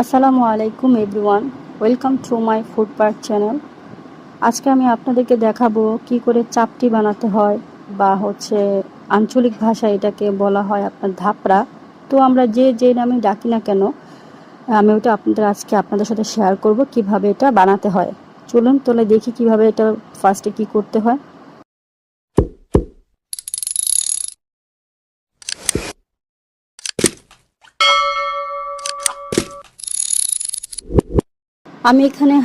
আসসালামু আলাইকুম everyone, welcome to my food park channel. আজকে আমি আপনাদেরকে দেখাবো কি করে চাপটি বানাতে হয় বা হচ্ছে আঞ্চলিক ভাষায় এটাকে বলা হয় আপনার ধাপড়া। তো আমরা যে যে নামে ডাকি না কেন, আমি ওটা আপনাদের আজকে আপনাদের সাথে শেয়ার করব কীভাবে এটা বানাতে হয়। চলুন তাহলে দেখি কীভাবে এটা ফার্স্টে কি করতে হয়। আমি এখানে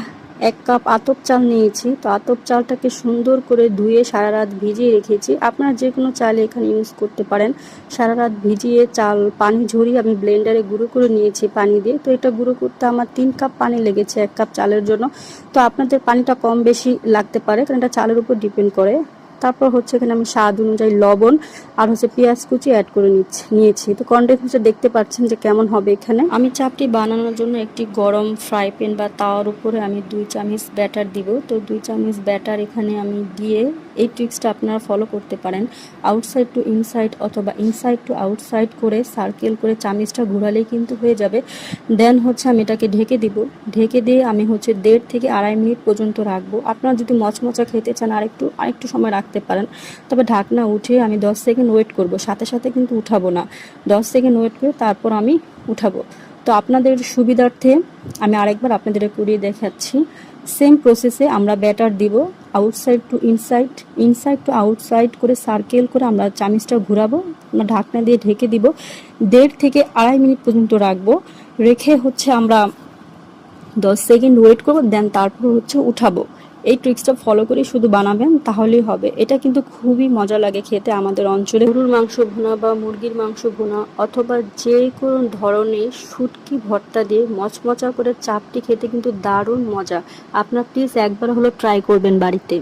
এক কাপ আতপ চাল নিয়েছি। তো আতপ চালটাকে সুন্দর করে ধুয়ে সারা রাত ভিজিয়ে রেখেছি। আপনারা যে কোনো চাল এখানে ইউজ করতে পারেন। সারা রাত ভিজিয়ে চাল, পানি ঝরিয়ে আমি ব্লেন্ডারে গুঁড়ো করে নিয়েছি পানি দিয়ে। তো এটা গুঁড়ো করতে আমার তিন কাপ পানি লেগেছে এক কাপ চালের জন্য। তো আপনাদের পানিটা কম বেশি লাগতে পারে, কারণ এটা চালের উপর ডিপেন্ড করে। তারপর হচ্ছে এখানে আমি স্বাদ অনুযায়ী লবণ আর হচ্ছে পেঁয়াজ কুচি অ্যাড করে নিচ্ছি, নিয়েছি। তো কন্ডেন্সটা দেখতে পাচ্ছেন যে কেমন হবে এখানে। আমি চাপটি বানানোর জন্য একটি গরম ফ্রাই প্যান বা তাওয়ার উপরে আমি দুই চামচ ব্যাটার দিব। তো দুই চামচ ব্যাটার এখানে আমি দিয়ে এই ট্রিক্সটা আপনারা ফলো করতে পারেন। আউটসাইড টু ইনসাইড অথবা ইনসাইড টু আউটসাইড করে সার্কেল করে চামিচটা ঘোরালেই কিন্তু হয়ে যাবে। দেন হচ্ছে আমি এটাকে ঢেকে দিব। ঢেকে দিয়ে আমি হচ্ছে দেড় থেকে আড়াই মিনিট পর্যন্ত রাখব। আপনারা যদি মচমচা খেতে চান, আরেকটু আরেকটু সময় রাখতে পারেন। তবে ঢাকনা উঠে আমি দশ সেকেন্ড ওয়েট করব, সাথে সাথে কিন্তু উঠাবো না। দশ সেকেন্ড ওয়েট করে তারপর আমি উঠাবো। তো আপনাদের সুবিধার্থে আমি আরেকবার আপনাদের করিয়ে দেখাচ্ছি। সেম প্রসেসে আমরা ব্যাটার দিব outside to inside inside to outside করে সার্কেল করে আমরা চামিচটা ঘোরাবো, আমরা ঢাকনা দিয়ে ঢেকে দিব। দেড় থেকে আড়াই মিনিট পর্যন্ত রাখব। রেখে হচ্ছে আমরা দশ সেকেন্ড ওয়েট করব দেন তারপর হচ্ছে উঠাবো। এই ট্রিক্সটা ফলো করে শুধু বানাবেন, তাহলেই হবে। এটা কিন্তু খুবই মজা লাগে খেতে আমাদের অঞ্চলে। গরুর মাংস ভুনা বা মুরগির মাংস ভুনা অথবা যে কোনো ধরনের শুটকি ভর্তা দিয়ে মচমচা করে চাপটি খেতে কিন্তু দারুণ মজা। আপনার প্লিজ একবার হলো ট্রাই করবেন বাড়িতে।